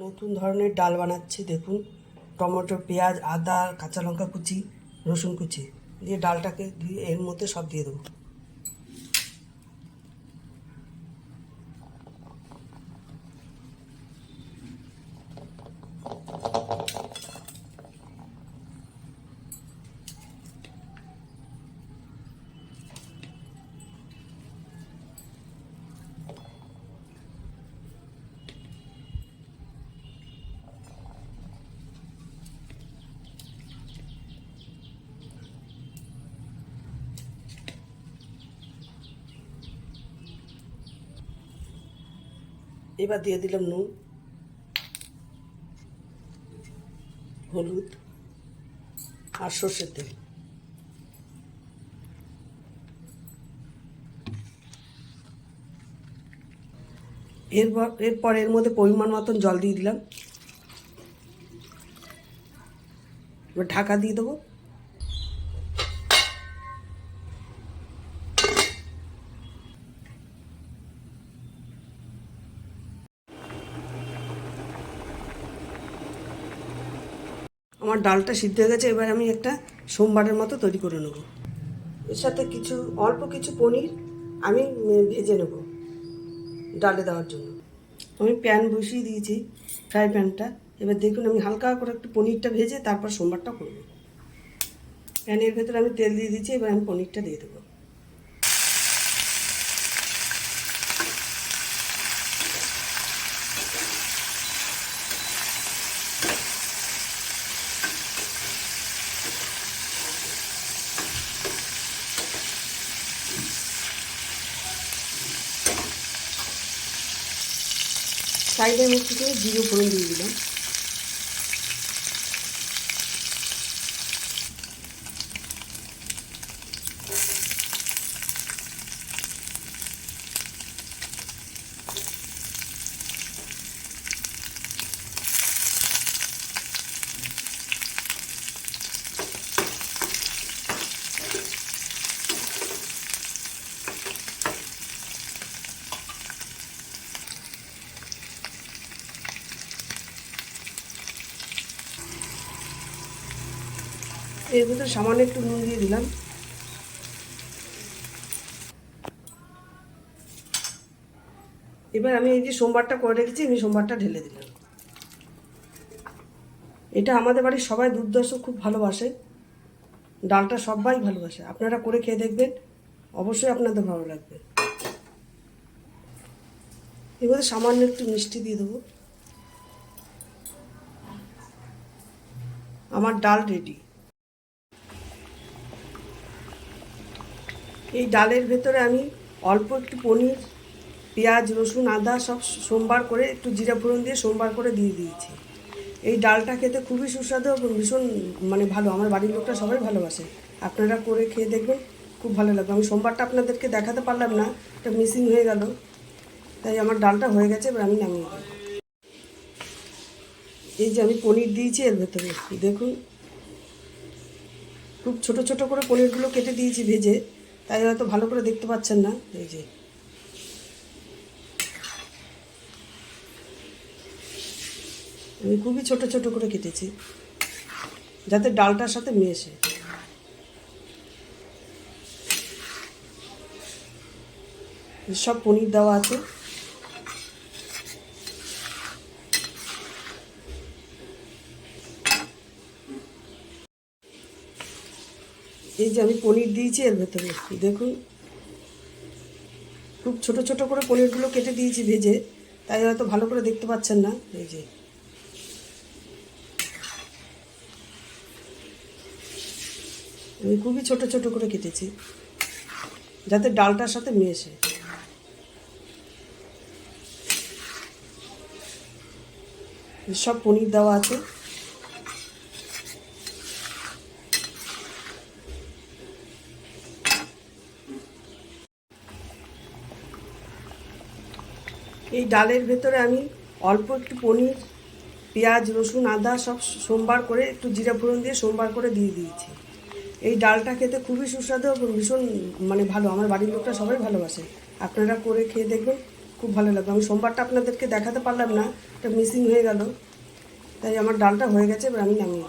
নতুন ধরনের ডাল বানাচ্ছি, দেখুন। টমেটো, পেঁয়াজ, আদা, কাঁচা লঙ্কা কুচি, রসুন কুচি। দিয়ে ডালটাকে ধুয়ে এর মধ্যে সব দিয়ে দেবো। এবার দিয়ে দিলাম নুন, হলুদ আর সর্ষের তেল। এরপর এরপর এর মধ্যে পরিমাণ মতন জল দিয়ে দিলাম। এবার ঢাকা দিয়ে দেবো। আমার ডালটা সিদ্ধ হয়ে গেছে, এবার আমি একটা সোমবারের মতো তৈরি করে নেব। এর সাথে কিছু, অল্প কিছু পনির আমি ভেজে নেব ডালে দেওয়ার জন্য। আমি প্যান বসিয়ে দিয়েছি, ফ্রাই প্যানটা। এবার দেখুন, আমি হালকা করে একটু পনিরটা ভেজে তারপর সোমবারটা করব। প্যানের ভেতরে আমি তেল দিয়ে দিয়েছি, এবার আমি পনিরটা দিয়ে দেবো। সাইডে আমি একটু করে জিরো দিয়ে দিলাম। এর ভিতরে সামান্য একটু নুন দিয়ে দিলাম। এবার আমি এই যে সোমবারটা করে রেখেছি, আমি সোমবারটা ঢেলে দিলাম। এটা আমাদের বাড়ির সবাই দুর্দর্শ খুব ভালোবাসে। ডালটা সবাই ভালোবাসে। আপনারা করে খেয়ে দেখবেন। অবশ্যই আপনাদের ভালো লাগবে। এবারে সামান্য একটু মিষ্টি দিয়ে দেবো। আমার ডাল রেডি এই ডালের ভেতরে আমি অল্প একটু পনির, পেঁয়াজ, রসুন, আদা সব সোমবার করে একটু জিরা ফোড়ন দিয়ে সোমবার করে দিয়ে দিয়েছি। এই ডালটা খেতে খুবই সুস্বাদু এবং ভীষণ মানে ভালো। আমার বাড়ির লোকটা সবাই ভালোবাসে। আপনারা করে খেয়ে দেখবেন, খুব ভালো লাগবে। আমি সোমবারটা আপনাদেরকে দেখাতে পারলাম না এটা মিসিং হয়ে গেল। তাই আমার ডালটা হয়ে গেছে, এবার আমি নামিয়ে দেবো। এই যে আমি পনির দিয়েছি এর ভেতরে। দেখুন, খুব ছোট ছোট করে পনিরগুলো কেটে দিয়েছি ভেজে। তাই হয়তো ভালো করে দেখতে পাচ্ছেন না। এই যে। আমি খুবই ছোট ছোট করে কেটেছি, যাতে ডালটার সাথে মেশে। সব পনির দেওয়া আছে। এই যে আমি পনির দিয়েছি এর ভেতরে দেখুন। খুব ছোট ছোট করে পনিরগুলো কেটে দিয়েছি ভেজে, তাই হয়তো ভালো করে দেখতে পাচ্ছেন না। এই যে। আমি খুবই ছোট ছোট করে কেটেছি, যাতে ডালটার সাথে মেশে। সব পনির দেওয়া আছে। এই ডালের ভেতরে আমি অল্প একটু পনির, পেঁয়াজ, রসুন, আদা সব সোমবার করে একটু জিরা ফোড়ন দিয়ে সোমবার করে দিয়ে দিয়েছি। এই ডালটা খেতে খুবই সুস্বাদু এবং ভীষণ মানে ভালো, আমার বাড়ির লোকটা সবাই ভালোবাসে। আপনারা করে খেয়ে দেখবেন, খুব ভালো লাগবে। আমি সোমবারটা আপনাদেরকে দেখাতে পারলাম না এটা মিসিং হয়ে গেল। তাই আমার ডালটা হয়ে গেছে, এবার আমি নামিয়ে